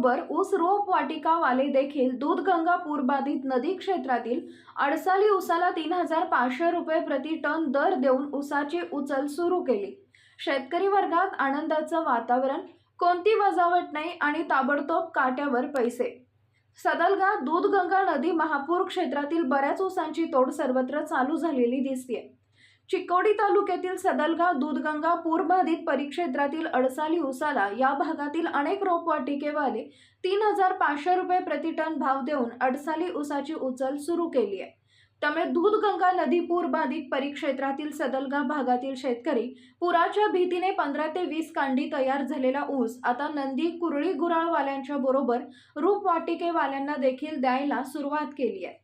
बरोबर ऊस रोप वाटिकावाले देखील दूधगंगा पूरबाधित नदी क्षेत्रातील अडसाली उसाला तीन हजार पाचशे रुपये प्रति टन दर देऊन उसाची उचल सुरू केली. शेतकरी वर्गात आनंदाचं वातावरण कोणती वजावट नाही आणि ताबडतोब काट्यावर पैसे. सदलगा दूधगंगा नदी महापूर क्षेत्रातील बऱ्याच ऊसांची तोड सर्वत्र चालू झालेली दिसते चिकोडी तालुक्यातील सदलगा दूधगंगा पूरबाधित परिक्षेत्रातील अडसाली उसाला या भागातील अनेक रोपवाटिकेवाले तीन हजार पाचशे रुपये प्रति टन भाव देऊन अडसाली उसाची उचल सुरू केली आहे. त्यामुळे दूधगंगा नदी पूरबाधित परिक्षेत्रातील सदलगा भागातील शेतकरी पुराच्या भीतीने पंधरा ते वीस कांडी तयार झालेला ऊस आता नंदी कुरळी गुराळवाल्यांच्या बरोबर रोपवाटिकेवाल्यांना देखील द्यायला सुरुवात केली आहे.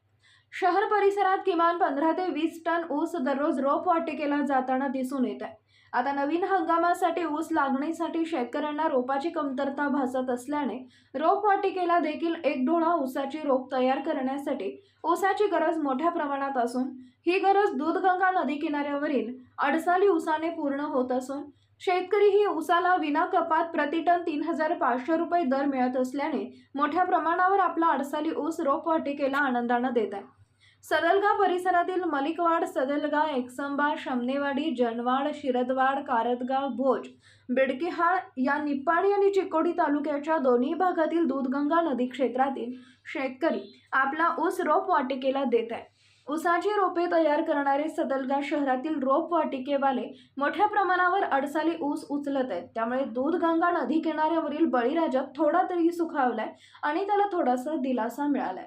शहर परिसरात किमान पंधरा ते वीस टन ऊस दररोज रोपवाटिकेला जाताना दिसून येत आहे. आता नवीन हंगामासाठी ऊस लागणीसाठी शेतकऱ्यांना रोपाची कमतरता भासत असल्याने रोपवाटिकेला देखील एक डोळा ऊसाची रोप तयार करण्यासाठी ऊसाची गरज मोठ्या प्रमाणात असून ही गरज दूधगंगा नदी किनाऱ्यावरील अडसाली ऊसाने पूर्ण होत असून शेतकरी ही ऊसाला विना कपात प्रतिटन तीन हजार पाचशे रुपये दर मिळत असल्याने मोठ्या प्रमाणावर आपला अडसाली ऊस रोपवाटिकेला आनंदानं देत आहे. सदलगा परिसरातील मलिकवाड सदलगा एकसंबा शमनेवाडी जनवाड शिरदवाड कारदगाव भोज बिडकेहाळ या निप्पाणी आणि चिकोडी तालुक्याच्या दोन्ही भागातील दूधगंगा नदी क्षेत्रातील शेतकरी आपला ऊस रोप वाटिकेला देत आहे ऊसाची रोपे तयार करणारे सदलगा शहरातील रोप वाटिकेवाले मोठ्या प्रमाणावर अडसाली ऊस उचलत आहेत. त्यामुळे दूधगंगा नदी किनाऱ्यावरील बळीराजा थोडा तरी सुखावलाय आणि त्याला थोडासा दिलासा मिळालाय.